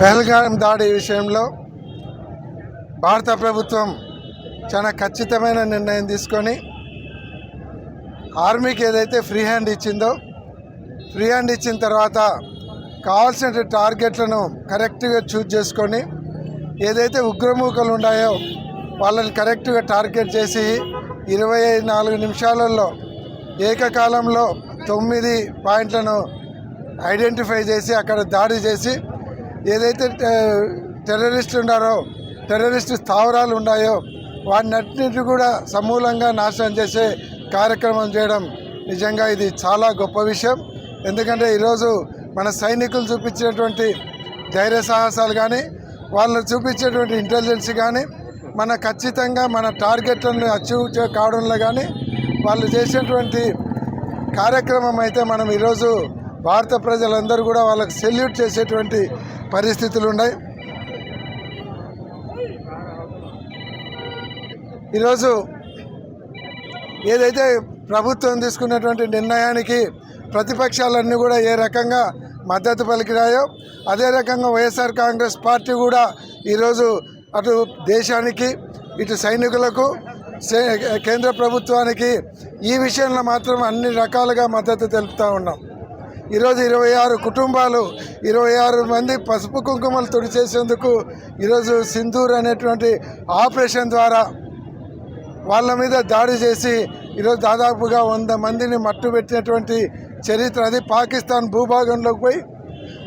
పెహల్గాం దాడి విషయంలో భారత ప్రభుత్వం చాలా ఖచ్చితమైన నిర్ణయం తీసుకొని ఆర్మీకి ఏదైతే ఫ్రీ హ్యాండ్ ఇచ్చిందో ఫ్రీ హ్యాండ్ ఇచ్చిన తర్వాత కావాల్సిన టార్గెట్లను కరెక్ట్గా చూజ్ చేసుకొని ఏదైతే ఉగ్రమూకలు ఉన్నాయో వాళ్ళని కరెక్ట్గా టార్గెట్ చేసి ఇరవై నాలుగు నిమిషాలలో ఏకకాలంలో తొమ్మిది పాయింట్లను ఐడెంటిఫై చేసి అక్కడ దాడి చేసి ఏదైతే టెర్రరిస్ట్ ఉన్నారో టెర్రరిస్ట్ స్థావరాలు ఉన్నాయో వాటినన్నింటినీ కూడా సమూలంగా నాశనం చేసే కార్యక్రమం చేయడం నిజంగా ఇది చాలా గొప్ప విషయం. ఎందుకంటే ఈరోజు మన సైనికులు చూపించినటువంటి ధైర్య సాహసాలు కానీ వాళ్ళు చూపించేటువంటి ఇంటెలిజెన్స్ కానీ మన ఖచ్చితంగా మన టార్గెట్లను అచీవ్ కావడంలో కానీ వాళ్ళు చేసేటువంటి కార్యక్రమం అయితే మనం ఈరోజు భారత ప్రజలందరూ కూడా వాళ్ళకి సెల్యూట్ చేసేటువంటి పరిస్థితులు ఉన్నాయి. ఈరోజు ఏదైతే ప్రభుత్వం తీసుకున్నటువంటి నిర్ణయానికి ప్రతిపక్షాలన్నీ కూడా ఏ రకంగా మద్దతు పలికినాయో అదే రకంగా వైఎస్ఆర్ కాంగ్రెస్ పార్టీ కూడా ఈరోజు అటు దేశానికి ఇటు సైనికులకు సే- కేంద్ర ప్రభుత్వానికి ఈ విషయంలో మాత్రం అన్ని రకాలుగా మద్దతు తెలుపుతూ ఉన్నాం. ఈరోజు ఇరవై ఆరు కుటుంబాలు ఇరవై ఆరు మంది పసుపు కుంకుమలు తుడిచేసేందుకు ఈరోజు సింధూర్ అనేటువంటి ఆపరేషన్ ద్వారా వాళ్ళ మీద దాడి చేసి ఈరోజు దాదాపుగా వంద మందిని మట్టు పెట్టినటువంటి చరిత్ర. అది పాకిస్తాన్ భూభాగంలోకి పోయి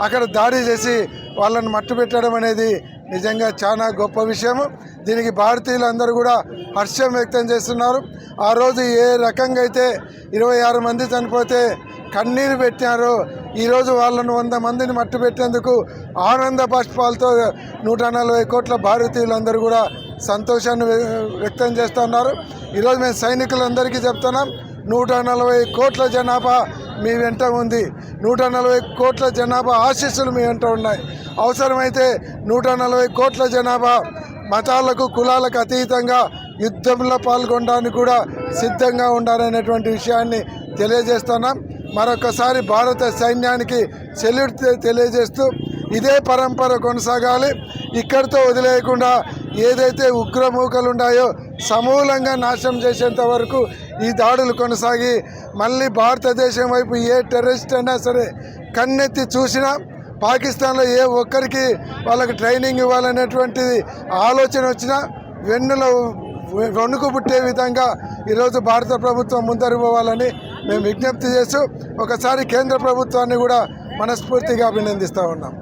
అక్కడ దాడి చేసి వాళ్ళని మట్టు పెట్టడం అనేది నిజంగా చాలా గొప్ప విషయము దీనికి భారతీయులందరూ కూడా హర్షం వ్యక్తం చేస్తున్నారు. ఆ రోజు ఏ రకంగా అయితే ఇరవై ఆరు మంది చనిపోతే కన్నీరు పెట్టారో. ఈరోజు వాళ్ళను వంద మందిని మట్టు పెట్టేందుకు ఆనంద బాష్పాలతో నూట నలభై కోట్ల భారతీయులందరూ కూడా సంతోషాన్ని వ్య- వ్యక్తం చేస్తున్నారు ఈరోజు మేము సైనికులందరికీ చెప్తున్నాం నూట నలభై కోట్ల జనాభా మీ వెంట ఉంది. నూట నలభై కోట్ల జనాభా ఆశీస్సులు మీ వెంట ఉన్నాయి. అవసరమైతే నూట నలభై కోట్ల జనాభా మతాలకు కులాలకు అతీతంగా యుద్ధంలో పాల్గొనడానికి కూడా సిద్ధంగా ఉండాలనేటువంటి విషయాన్ని తెలియజేస్తున్నాం. మరొకసారి భారత సైన్యానికి సెల్యూట్ తెలియజేస్తూ ఇదే పరంపర కొనసాగాలి. ఇక్కడితో వదిలేయకుండా ఏదైతే ఉగ్రమూకలు ఉన్నాయో సమూలంగా నాశనం చేసేంత వరకు ఈ దాడులు కొనసాగి మళ్ళీ భారతదేశం వైపు ఏ టెర్రరిస్ట్ అయినా సరే కన్నెత్తి చూసినా పాకిస్తాన్లో ఏ ఒక్కరికి వాళ్ళకి ట్రైనింగ్ ఇవ్వాలనేటువంటిది ఆలోచన వచ్చినా వెన్నులో వణుకు పుట్టే విధంగా ఈరోజు భారత ప్రభుత్వం ముందరిపోవాలని మేము విజ్ఞప్తి చేస్తూ ఒకసారి కేంద్ర ప్రభుత్వాన్ని కూడా మనస్ఫూర్తిగా అభినందిస్తూ ఉన్నాం.